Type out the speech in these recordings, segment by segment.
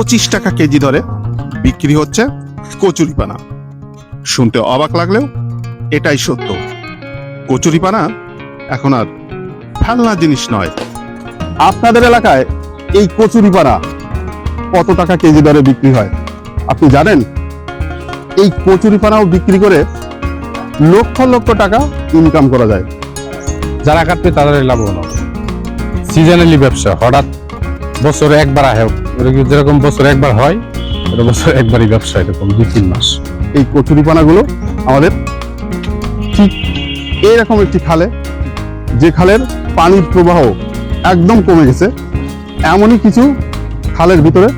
পঁচিশ টাকা কেজি দরে বিক্রি হচ্ছে কচুরিপানা। শুনতে অবাক লাগলেও এটাই সত্য। কচুরিপানা এখন আর ফেলনা জিনিস নয়। আপনাদের এলাকায় এই কচুরিপানা কত টাকা কেজি দরে বিক্রি হয়? আপনি জানেন? এই কচুরিপানাও বিক্রি করে লক্ষ লক্ষ টাকা ইনকাম করা যায়। যারা কাটবে তাদের লাভবান হবে। সিজনালি ব্যবসা, হঠাৎ বছরে একবার আহে যেরকম বছরে একবার হয় এটা বছরে একবারই ব্যবসা এরকম, দুই, তিন মাস। এই কচুরিপানাগুলো আমাদের ঠিক এইরকম একটি খালে, যে খালের পানির প্রবাহ একদম কমে গেছে, এমনই কিছু খালের ভিতরে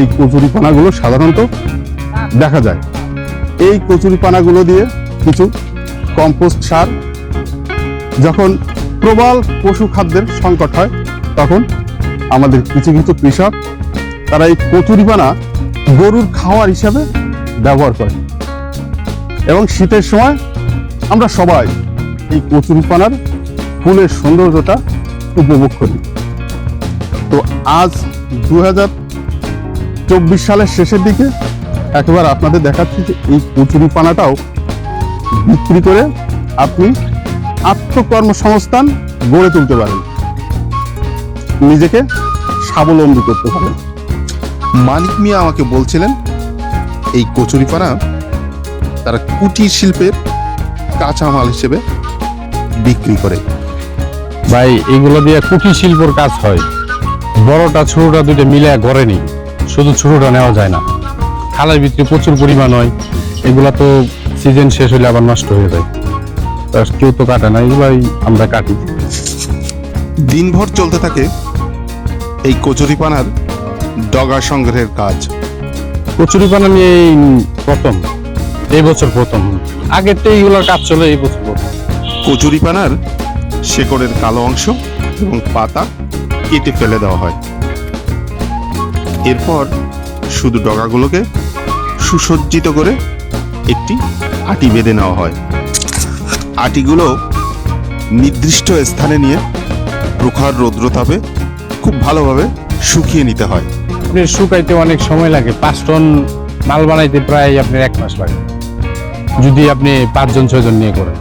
এই কচুরিপানাগুলো সাধারণত দেখা যায়। এই কচুরিপানাগুলো দিয়ে কিছু কম্পোস্ট সার, যখন প্রবল পশু খাদ্যের সংকট হয়, তখন আমাদের কিছু কিছু কৃষক তারা এই কচুরিপানা গরুর খাওয়ার হিসাবে ব্যবহার করে। এবং শীতের সময় আমরা সবাই এই কচুরিপানার ফুলের সৌন্দর্যটা উপভোগ করি। তো আজ দু চব্বিশ সালের শেষের দিকে একবার আপনাদের দেখাচ্ছি যে এই কচুরিপানাটাও বিক্রি করে আপনি আত্মকর্মসংস্থান গড়ে তুলতে পারেন। নিজেকে স্বাবলম্বী করতে পারেন। মানিক মিয়া আমাকে বলছিলেন এই কচুরিপানা তারা কুটির শিল্পের কাঁচামাল হিসেবে বিক্রি করে। ভাই এগুলো দিয়ে কুটির শিল্পর কাজ হয়। বড়টা ছোটটা দুইটা মিলে ঘরে নেই। শুধু ছোটটা নেওয়া যায় না। খালের ভিতরে প্রচুর পরিমাণ হয়। এগুলা তো সিজন শেষ হলে আবার নষ্ট হয়ে যায়। কেউ তো কাটে না এগুলাই আমরা কাটি। দিনভর চলতে থাকে এই কচুরিপানার ডগা সংগ্রহের কাজ। কচুরিপানা নিয়ে এই প্রথম এই বছর প্রথম। আগের তো এইগুলোর কাজ চলে এই বছর প্রথম। কচুরিপানার শেকড়ের কালো অংশ এবং পাতা কেটে ফেলে দেওয়া হয়। এরপর শুধু ডগাগুলোকে সুসজ্জিত করে একটি আটি বেঁধে নেওয়া হয়। আটিগুলো নির্দিষ্ট স্থানে নিয়ে প্রখর রৌদ্রতাপে খুব ভালোভাবে শুকিয়ে নিতে হয়। আপনার শুকাইতে অনেক সময় লাগে। পাঁচ টন মাল বানাইতে প্রায় আপনার এক মাস লাগে। যদি আপনি পাঁচজন, ছয়জন নিয়ে করেন।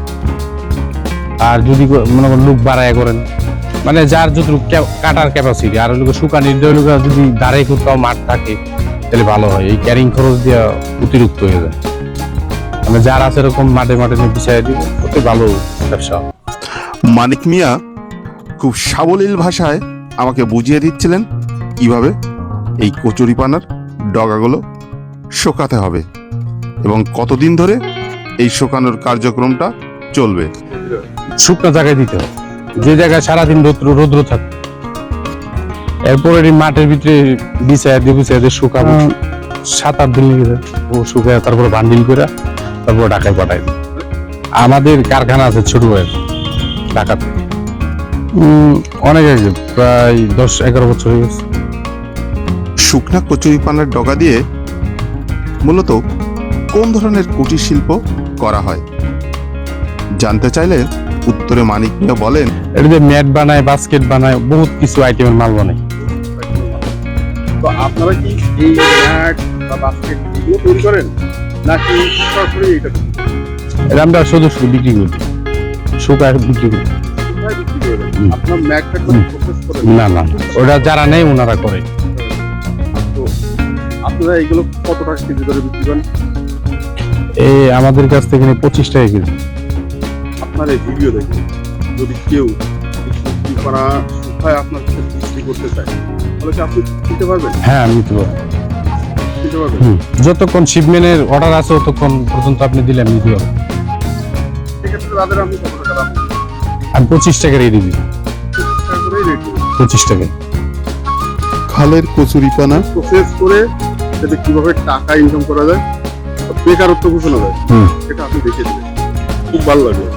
আর যদি মনে করেন লুক বাড়ায় করেন। মানে যার যত কাটার ক্যাপাসিটি আর লোক শুকানির লোক যদি দাঁড়াই কোথাও মাঠ থাকে, তাহলে ভালো হয়। এই ক্যারিং খরচ দিয়ে অতিরিক্ত হয়ে যায়। মানে যার আছে এরকম মাঠে মাঠে নিয়ে বিছাই দিব ওতে ভালো ব্যবসা মানিক মিয়া, খুব সাবলীল ভাষায় আমাকে বুঝিয়ে দিচ্ছিলেন। কীভাবে? এই কচুরিপানার ডগাগুলো শোকাতে হবে এবং কতদিন ধরে এই শোকানোর কার্যক্রমটা চলবে? শুকনো জায়গায় দিতে হবে। যে জায়গায় সারাদিন রৌদ্র রৌদ্র থাকে এরপরে এই মাঠের ভিতরে বিছায় দিয়ে বিছায় দিয়ে শুকাবো। সাত আট দিন লেগে যায়। ও শুকায় তারপরে বান্ডিল করে তারপর ঢাকায় পাঠাই দিই আমাদের কারখানা আছে ছোট ভাইয়ের ঢাকাতে। উম, অনেক আগে প্রায় দশ এগারো বছর হয়ে গেছে। শুকনা কচুরিপানার ডগা দিয়ে মূলত কোন ধরনের কুটির শিল্প করা হয়? জানতে চাইলে উত্তরে মানিক মিয়া বলেন এটা যে ম্যাট বানায় বাস্কেট বানায় বহুত কিছু আইটেমের মাল বানায় তো আপনারা কি এই ম্যাট বা বাস্কেট এগুলো তৈরি করেন নাকি সরাসরি এটা এটা আমরা শুধু শুধু বিক্রি করি। শুকায় বিক্রি করি। আপনার ম্যাটটা। প্রসেস করেন না না ওটা যারা নেই ওনারা করে। আপনারা এগুলো কত টাকা কেজি ধরে বিক্রি করেন? এই আমাদের কাছ থেকে পঁচিশ টাকা কেজি। আপনার এই ভিডিও দেখে যদি কেউ সবজি শুকায় আপনার কাছে বিক্রি করতে চায় তাহলে কি আপনি দিতে পারবেন? হ্যাঁ আমি দিতে পারবেন? হুম। যতক্ষণ শিপমেন্টের অর্ডার আছে ততক্ষণ পর্যন্ত আপনি দিলে আমি দিতে পারব। আমি পঁচিশ টাকা রেডি রেট পঁচিশ টাকা খালের কচুরিপানা। প্রসেস করে যাতে কীভাবে টাকা ইনকাম করা যায় বেকারত্ব ঘোষণা যায় এটা আপনি দেখে দেবেন। খুব ভালো লাগবে